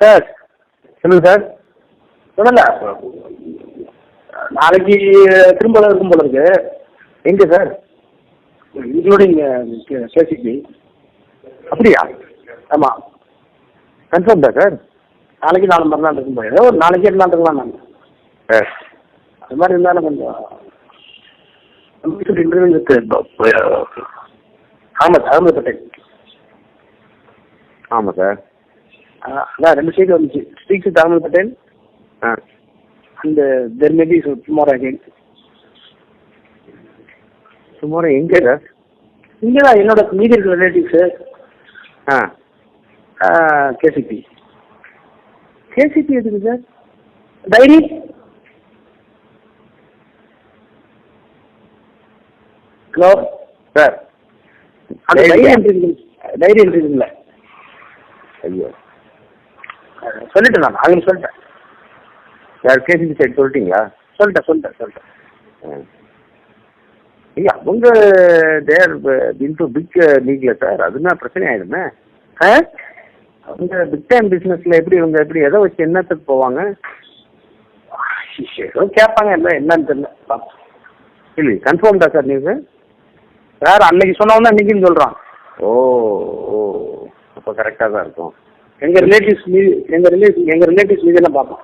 Sir சொல்லுங்க sir. சொல்லல நாளைக்கு திரும்ப இருக்கும் போல இருக்கு. எங்கே சார்? Including KCP. அப்படியா? ஆமாம் கன்ஃபார்ம் தான் சார். நாளைக்கு நாலு மறுநாள் இருக்கும் போது ஏதோ ஒரு நாளைக்கு இருந்தாலும் இருக்கலாம் நான். சார் அது மாதிரி இருந்தாலும் கொஞ்சம் இன்டர்வியூ இருக்கு. ஆமாம் சார் ஆமாம் சார். அதான் ரெண்டு சைடு வந்துச்சு. Speak with Ahmed Patel and there maybe tomorrow again tomorrow எங்கே சார் இங்கே தான் என்னோட மீதி இருக்கிற ரிலேட்டிவ்ஸு ஆ. கேசிபி கேசிபி எதுக்கு சார் டைரி ஹலோ சார் அந்த டைரி என்ட்ரி டைரி என்ட்ரி ஐயோ. சொல்லிட்டேன் நான் அவங்க சொல்லிட்டேன். யார் கேசிபி சைடு சொல்லிட்டீங்களா? சொல்லிட்டேன் சொல்லிட்டேன் சொல்லிட்டேன். ஐயா அவங்க தேர் இன்டு பிக் லீக்ல சார் அதுனா பிரச்சனை ஆயிடுமே. ஆ? அவங்க பிக் டைம் பிஸ்னஸில் எப்படி இவங்க எப்படி எதை வச்சு என்னத்துக்கு போவாங்க? ஏதோ கேட்பாங்க என்ன என்னன்னு தெரியல. இல்லை கன்ஃபார்ம் தான் சார் நீங்கள் சார் அன்னைக்கு சொன்னவங்க இன்னைக்குன்னு சொல்கிறான் ஓ ஓ. அப்போ கரெக்டாக தான் இருக்கும். எங்கள் ரிலேட்டிவ்ஸ் மீது எங்கள் ரிலேட்டிவ் எங்கள் ரிலேட்டிவ்ஸ் மீது எல்லாம் பார்ப்போம்.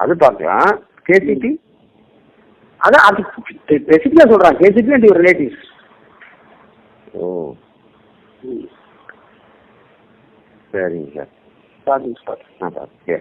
அது பார்க்கலாம். கேசிபி அதான் அது ஸ்பெசிஃபிக்காக சொல்கிறான் கேசிபி அண்ட் யுவர் ரிலேட்டிவ்ஸ் ஓ. சரிங்க சார். பார்த்துங்க சார் ஆ பார்த்து